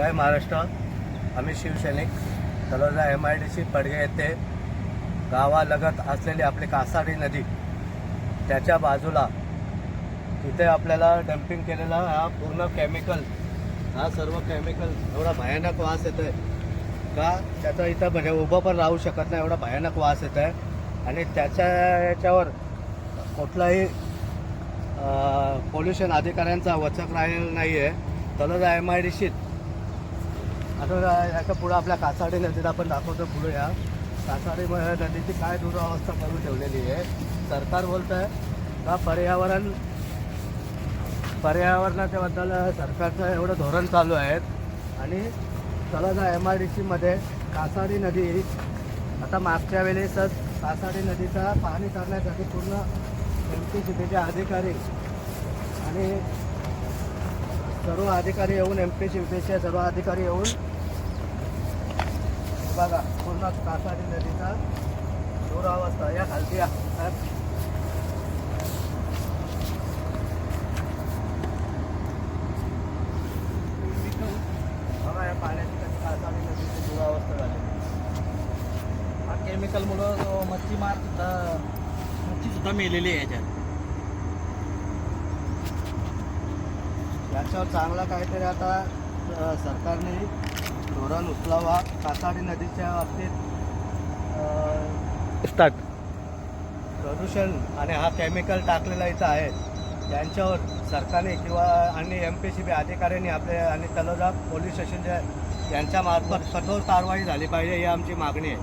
जय महाराष्ट्र. आम्ही शिवसैनिक Taloja M I D C Padge येथे गावालगत असलेली आपली कासाडी नदी. त्याच्या बाजूला तिथे आपल्याला डम्पिंग केलेला हा पूर्ण केमिकल हा सर्व केमिकल एवढा भयानक वास येतो आहे का? त्याचा इथं म्हणजे उभं पण राहू शकत नाही एवढा भयानक वास येत आहे आणि त्याच्या याच्यावर कुठलाही पोल्युशन अधिकाऱ्यांचा वचक राहिलेला नाही आहे तलोजा एम आय डी सीत आता याच्या पुढं आपल्या कासाडी नदीला आपण दाखवतो पुढे. या कासाडे नदीची काय दुरावस्था करून ठेवलेली आहे. सरकार बोलतं आहे का पर्यावरण पर्यावरणाच्या बद्दल सरकारचं एवढं धोरण चालू आहे आणि चला ना एम आय डी सीमध्ये कासाडी नदी आता मागच्या वेळेसच कासाडी नदीचा पाणी करण्यासाठी पूर्ण एम पी सी अधिकारी आणि सर्व अधिकारी येऊन एम पी सी पी सर्व अधिकारी येऊन बघा पूर्ण कासारी नदीचा दुरावस्था या खालती या. बघा या पाण्याची कशी कासाडी नदीची दुरावस्था झाली. हा केमिकलमुळं मच्छीमार सुद्धा मच्छीसुद्धा मेलेली आहे याच्यात. याच्यावर चांगला काहीतरी आता सरकारने धोरण उचलावा. कासाडी नदीच्या बाबतीत स्टार्ट प्रदूषण आणि हा केमिकल टाकलेला इथं आहे. यांच्यावर सरकारने किंवा आणि एम पी सी बी अधिकाऱ्यांनी आपले आणि तलोजा पोलीस स्टेशनच्या यांच्या मार्फत कठोर कारवाई झाली पाहिजे ही आमची मागणी आहे.